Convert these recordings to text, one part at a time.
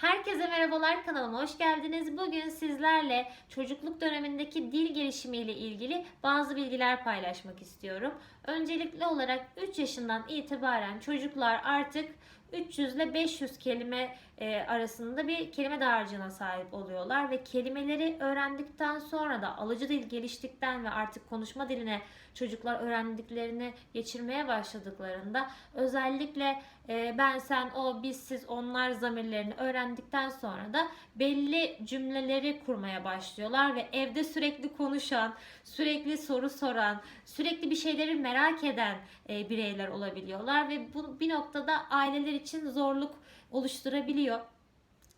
her Herkese merhabalar kanalıma hoş geldiniz. Bugün sizlerle çocukluk dönemindeki dil gelişimiyle ilgili bazı bilgiler paylaşmak istiyorum. Öncelikli olarak 3 yaşından itibaren çocuklar artık 300 ile 500 kelime e, arasında bir kelime dağarcığına sahip oluyorlar ve kelimeleri öğrendikten sonra da alıcı dil geliştikten ve artık konuşma diline çocuklar öğrendiklerini geçirmeye başladıklarında özellikle e, ben sen o biz siz onlar zamirlerini öğrendikten sonra da belli cümleleri kurmaya başlıyorlar ve evde sürekli konuşan, sürekli soru soran, sürekli bir şeyleri merak eden e, bireyler olabiliyorlar ve bu bir noktada aileler için zorluk oluşturabiliyor.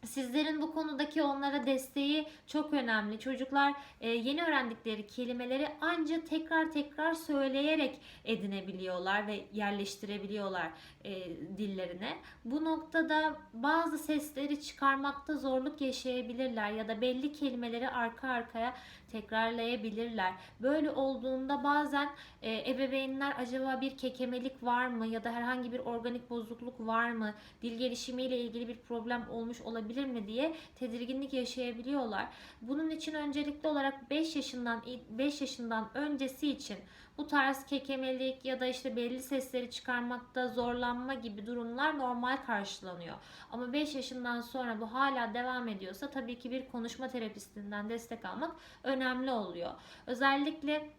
Sizlerin bu konudaki onlara desteği çok önemli. Çocuklar e, yeni öğrendikleri kelimeleri ancak tekrar tekrar söyleyerek edinebiliyorlar ve yerleştirebiliyorlar e, dillerine. Bu noktada bazı sesleri çıkarmakta zorluk yaşayabilirler ya da belli kelimeleri arka arkaya tekrarlayabilirler. Böyle olduğunda bazen e, ebeveynler acaba bir kekemelik var mı ya da herhangi bir organik bozukluk var mı, dil gelişimiyle ilgili bir problem olmuş olabilir mi diye tedirginlik yaşayabiliyorlar. Bunun için öncelikli olarak 5 yaşından 5 yaşından öncesi için bu tarz kekemelik ya da işte belli sesleri çıkarmakta zorlanma gibi durumlar normal karşılanıyor. Ama 5 yaşından sonra bu hala devam ediyorsa tabii ki bir konuşma terapistinden destek almak önemli oluyor. Özellikle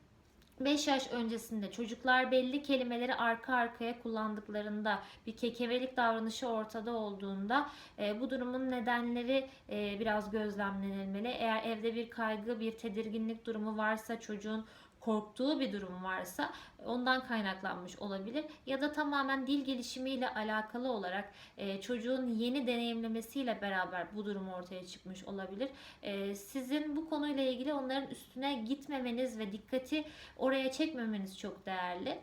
5 yaş öncesinde çocuklar belli kelimeleri arka arkaya kullandıklarında bir kekemelik davranışı ortada olduğunda e, bu durumun nedenleri e, biraz gözlemlenilmeli. Eğer evde bir kaygı, bir tedirginlik durumu varsa çocuğun korktuğu bir durum varsa ondan kaynaklanmış olabilir ya da tamamen dil gelişimiyle alakalı olarak e, çocuğun yeni deneyimlemesiyle beraber bu durum ortaya çıkmış olabilir. E, sizin bu konuyla ilgili onların üstüne gitmemeniz ve dikkati oraya çekmemeniz çok değerli.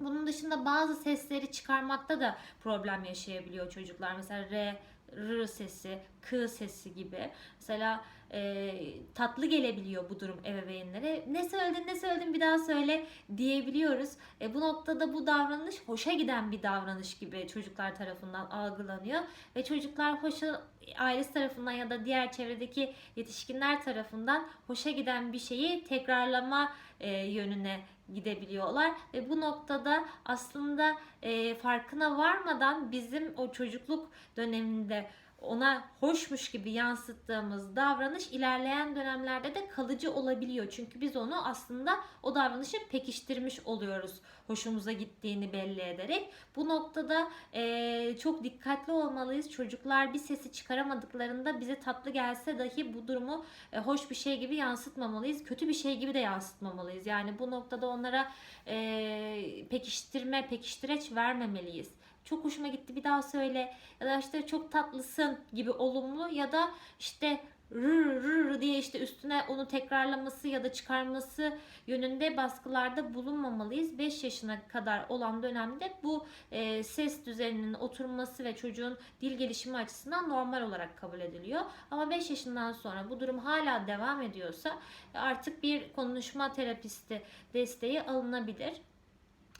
Bunun dışında bazı sesleri çıkarmakta da problem yaşayabiliyor çocuklar. Mesela R, R sesi, K sesi gibi. Mesela e, tatlı gelebiliyor bu durum ebeveynlere. Ne söyledin ne söyledin bir daha söyle diyebiliyoruz. E, bu noktada bu davranış hoşa giden bir davranış gibi çocuklar tarafından algılanıyor. Ve çocuklar hoşa ailesi tarafından ya da diğer çevredeki yetişkinler tarafından hoşa giden bir şeyi tekrarlama e, yönüne gidebiliyorlar. Ve bu noktada aslında e, farkına varmadan bizim o çocukluk döneminde ona hoşmuş gibi yansıttığımız davranış ilerleyen dönemlerde de kalıcı olabiliyor. Çünkü biz onu aslında o davranışı pekiştirmiş oluyoruz hoşumuza gittiğini belli ederek. Bu noktada e, çok dikkatli olmalıyız. Çocuklar bir sesi çıkaramadıklarında bize tatlı gelse dahi bu durumu e, hoş bir şey gibi yansıtmamalıyız. Kötü bir şey gibi de yansıtmamalıyız. Yani bu noktada onlara e, pekiştirme, pekiştireç vermemeliyiz çok hoşuma gitti bir daha söyle ya da işte çok tatlısın gibi olumlu ya da işte rır rır diye işte üstüne onu tekrarlaması ya da çıkarması yönünde baskılarda bulunmamalıyız. 5 yaşına kadar olan dönemde bu e, ses düzeninin oturması ve çocuğun dil gelişimi açısından normal olarak kabul ediliyor. Ama 5 yaşından sonra bu durum hala devam ediyorsa artık bir konuşma terapisti desteği alınabilir.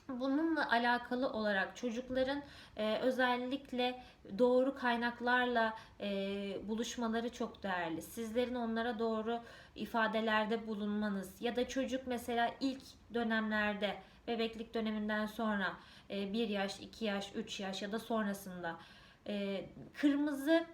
Bununla alakalı olarak çocukların e, özellikle doğru kaynaklarla e, buluşmaları çok değerli. Sizlerin onlara doğru ifadelerde bulunmanız ya da çocuk mesela ilk dönemlerde bebeklik döneminden sonra e, 1 yaş, 2 yaş, 3 yaş ya da sonrasında e, kırmızı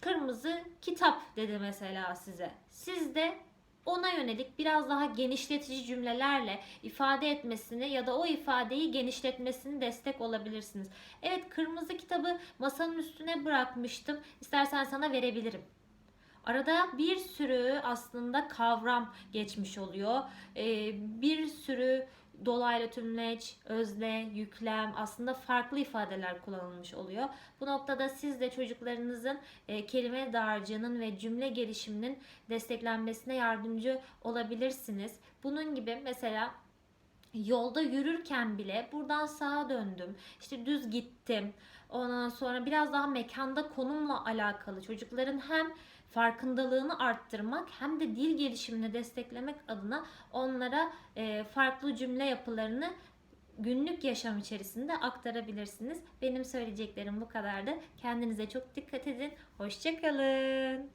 kırmızı kitap dedi mesela size. Siz de ona yönelik biraz daha genişletici cümlelerle ifade etmesini ya da o ifadeyi genişletmesini destek olabilirsiniz. Evet kırmızı kitabı masanın üstüne bırakmıştım. İstersen sana verebilirim. Arada bir sürü aslında kavram geçmiş oluyor. Ee, bir sürü dolaylı tümleç, özne, yüklem aslında farklı ifadeler kullanılmış oluyor. Bu noktada siz de çocuklarınızın e, kelime dağarcığının ve cümle gelişiminin desteklenmesine yardımcı olabilirsiniz. Bunun gibi mesela yolda yürürken bile buradan sağa döndüm, işte düz gittim. Ondan sonra biraz daha mekanda konumla alakalı çocukların hem farkındalığını arttırmak hem de dil gelişimini desteklemek adına onlara e, farklı cümle yapılarını günlük yaşam içerisinde aktarabilirsiniz. Benim söyleyeceklerim bu kadardı. Kendinize çok dikkat edin. Hoşçakalın.